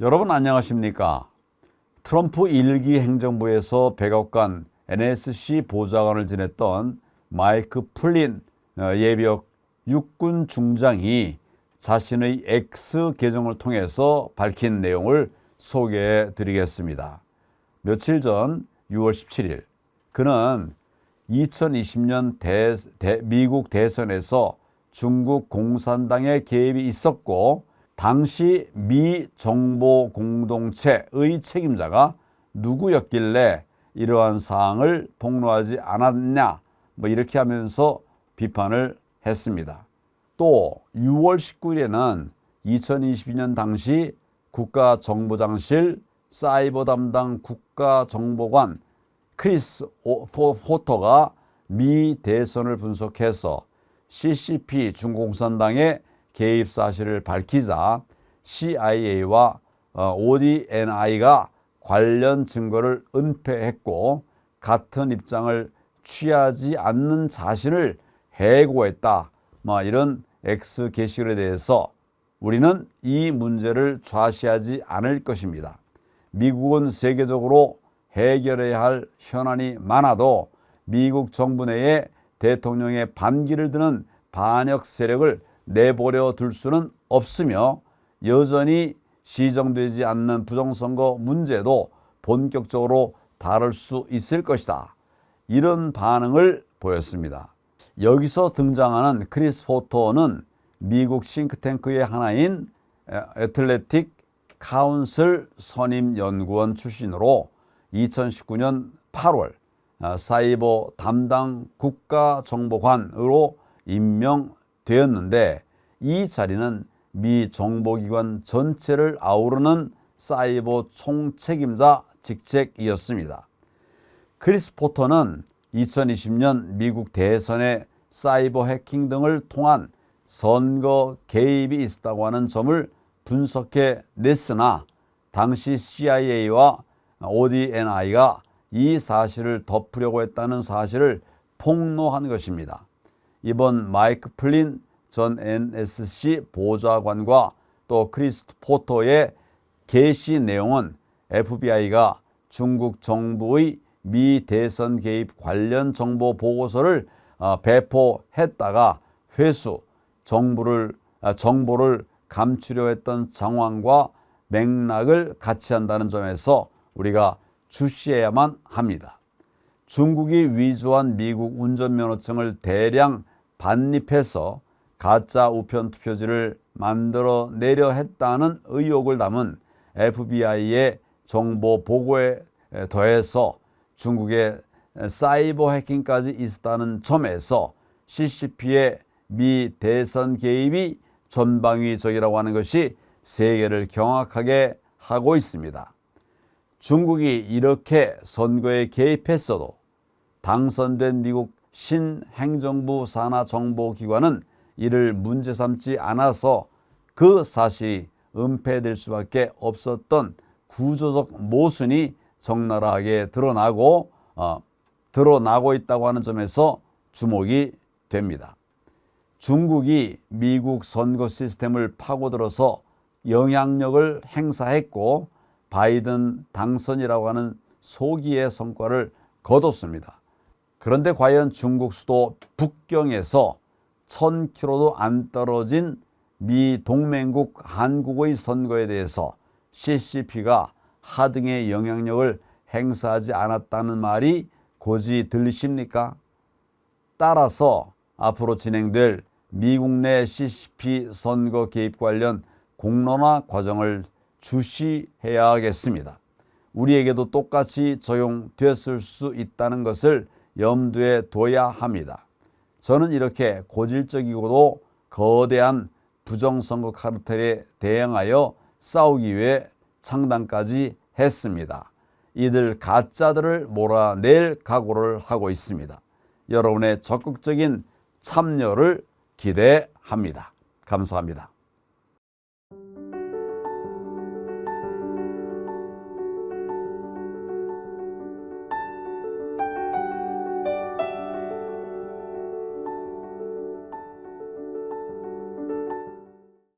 여러분 안녕하십니까? 트럼프 일기 행정부에서 백악관 NSC 보좌관을 지냈던 마이크 플린 어, 예비역 육군 중장이 자신의 X 계정을 통해서 밝힌 내용을 소개해 드리겠습니다. 며칠 전 6월 17일 그는 2020년 대, 대- 미국 대선에서 중국 공산당의 개입이 있었고 당시 미 정보 공동체의 책임자가 누구였길래 이러한 사항을 폭로하지 않았냐 뭐 이렇게 하면서 비판을 했습니다. 또 6월 19일에는 2022년 당시 국가정보장실 사이버 담당 국가정보관 크리스 포터가 미 대선을 분석해서 CCP 중공산당의 개입 사실을 밝히자 CIA와 어, ODNI가 관련 증거를 은폐했고 같은 입장을 취하지 않는 자신을 해고했다. 뭐 이런 X 게시글에 대해서 우리는 이 문제를 좌시하지 않을 것입니다. 미국은 세계적으로 해결해야 할 현안이 많아도 미국 정부 내에 대통령의 반기를 드는 반역 세력을 내버려 둘 수는 없으며 여전히 시정되지 않는 부정선거 문제도 본격적으로 다룰 수 있을 것이다. 이런 반응을 보였습니다. 여기서 등장하는 크리스 포터는 미국 싱크탱크의 하나인 애틀레틱 카운슬 선임 연구원 출신으로 2019년 8월 아, 사이버 담당 국가정보관으로 임명 되었는데 이 자리는 미 정보기관 전체를 아우르는 사이버 총책임자 직책이었습니다. 크리스 포터는 2020년 미국 대선의 사이버 해킹 등을 통한 선거 개입이 있었다고 하는 점을 분석해 냈으나 당시 CIA와 ODNI가 이 사실을 덮으려고 했다는 사실을 폭로한 것입니다. 이번 마이크 플린 전 NSC 보좌관과 또 크리스 포터의 게시 내용은 FBI가 중국 정부의 미 대선 개입 관련 정보 보고서를 어, 배포했다가 회수 정부를 아, 정보를 감추려 했던 상황과 맥락을 같이 한다는 점에서 우리가 주시해야만 합니다. 중국이 위조한 미국 운전면허증을 대량 반입해서 가짜 우편 투표지를 만들어 내려 했다는 의혹을 담은 FBI의 정보 보고에 더해서 중국의 사이버 해킹까지 있었다는 점에서 CCP의 미 대선 개입이 전방위적이라고 하는 것이 세계를 경악하게 하고 있습니다. 중국이 이렇게 선거에 개입했어도 당선된 미국 신행정부 산하 정보기관은 이를 문제 삼지 않아서 그 사실이 은폐될 수밖에 없었던 구조적 모순이 적나라하게 드러나고 어, 드러나고 있다고 하는 점에서 주목이 됩니다. 중국이 미국 선거 시스템을 파고들어서 영향력을 행사했고 바이든 당선이라고 하는 소기의 성과를 거뒀습니다. 그런데 과연 중국 수도 북경에서 1000km도 안 떨어진 미 동맹국 한국의 선거에 대해서 CCP가 하등의 영향력을 행사하지 않았다는 말이 고지 들리십니까? 따라서 앞으로 진행될 미국 내 CCP 선거 개입 관련 공론화 과정을 주시해야 하겠습니다. 우리에게도 똑같이 적용됐을 수 있다는 것을 염두에 둬야 합니다. 저는 이렇게 고질적이고도 거대한 부정선거 카르텔에 대응하여 싸우기 위해 창당까지 했습니다. 이들 가짜들을 몰아낼 각오를 하고 있습니다. 여러분의 적극적인 참여를 기대합니다. 감사합니다.